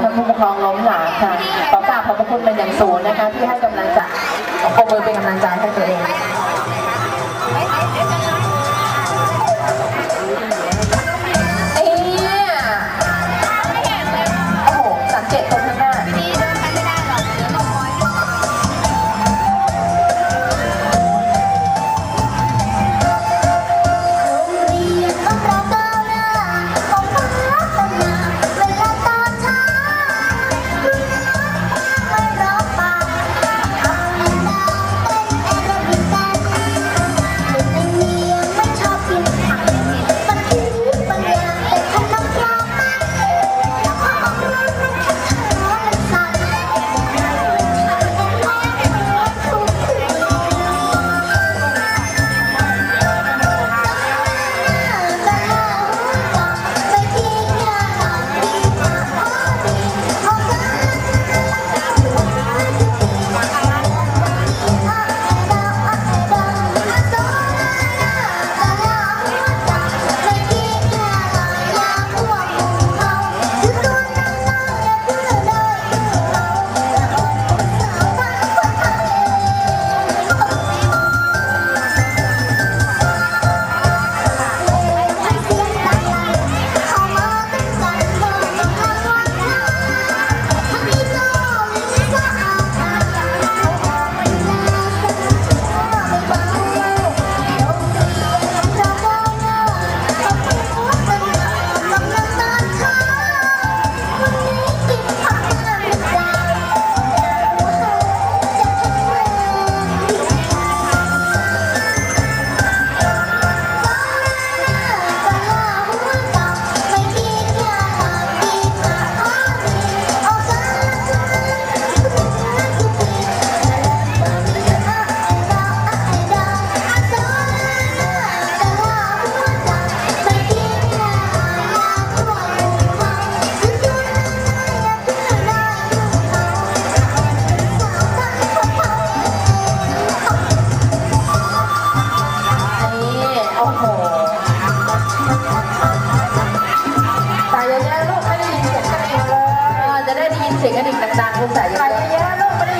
ท่านผู้ปกครองล้มหลาค่ะขอกราบขอบพระคุณเป็นอย่างสูงนะคะ ที่ให้กำลังใจขอมือเป็นกำลังใจให้ตัวเอง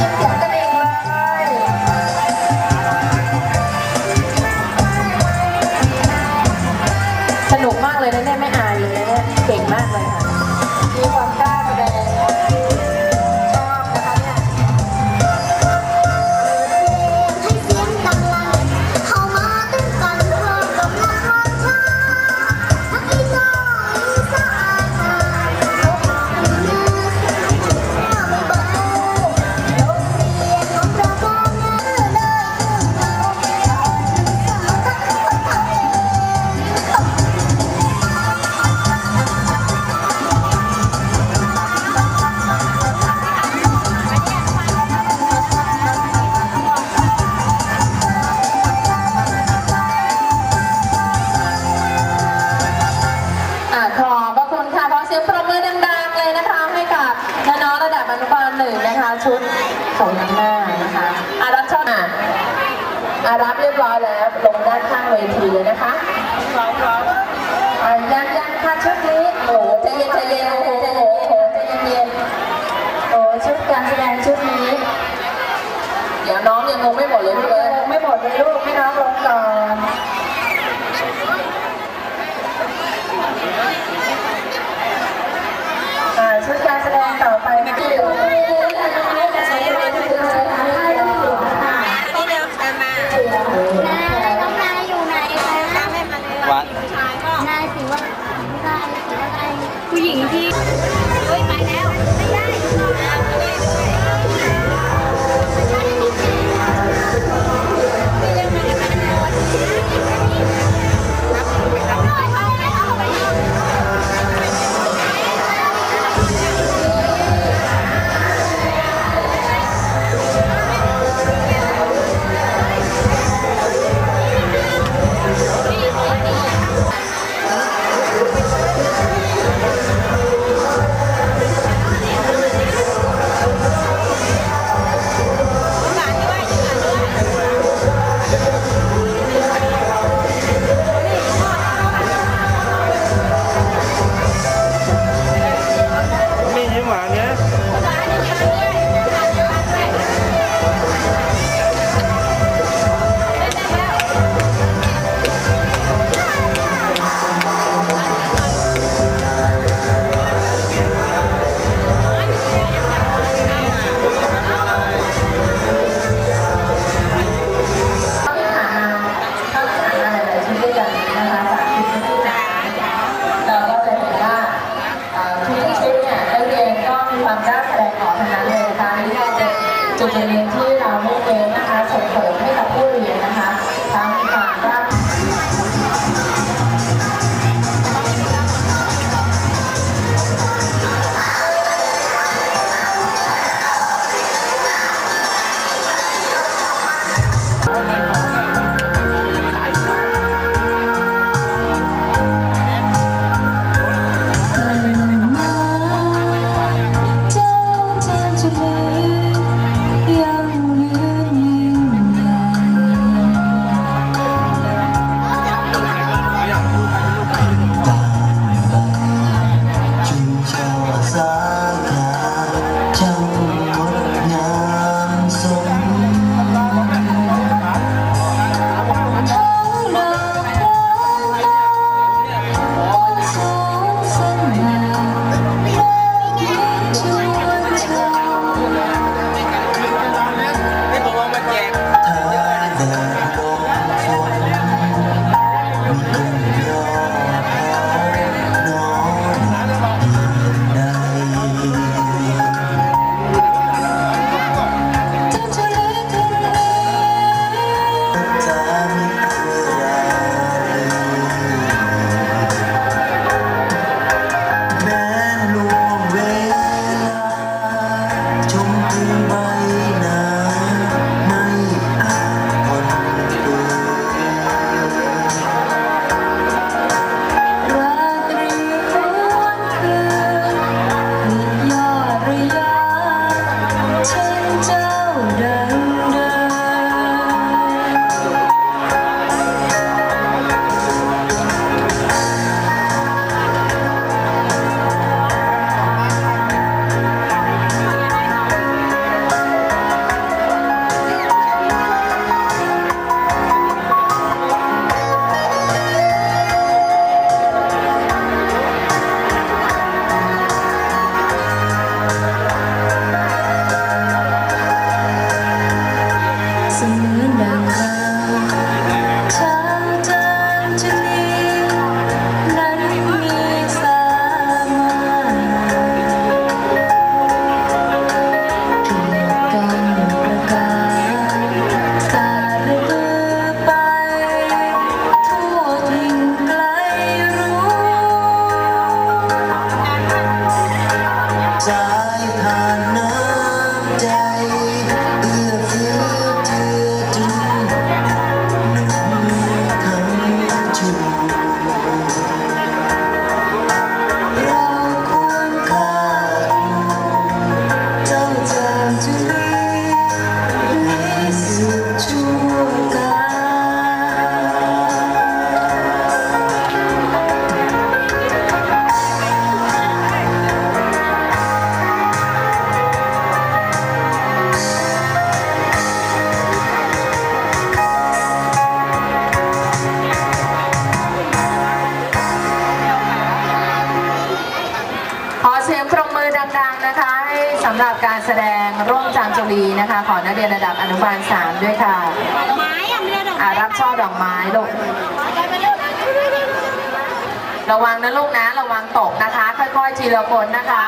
ลู นุบาลหนึ่งนะคะ ชุดของน้ำหน้านะคะอารับช่ออะอารับเรียบร้อยแล้ว ลงด้านข้างเวทีเลยนะคะอะยังยังค่ะชุดนี้โอ้ใจเย็นใจเย็นโอ้โหโอ้โหโอ้โหใจเย็นโอ้ชุดการแสดงชุดนี้ เดี๋ยวน้องยังงงไม่หมดเลยเบิร์ดไม่หมดเลยลูกให้น้องลงก่อนชุดการแสดงต่อไปที่ เสียงปรบมือดังๆนะคะให้สำหรับการแสดงร่วมจามจุลีนะคะ ของนักเรียนระดับอนุบาลสามด้วยค่ะดอกไม้อะรับช่อดอกไม้ลูกระวังนะลูกนะระวังตกนะคะ ค่อยๆทีละคนนะคะ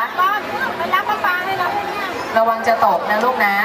รับป้าให้ราด้วยเนี่ย ระวังจะตกนะลูกนะ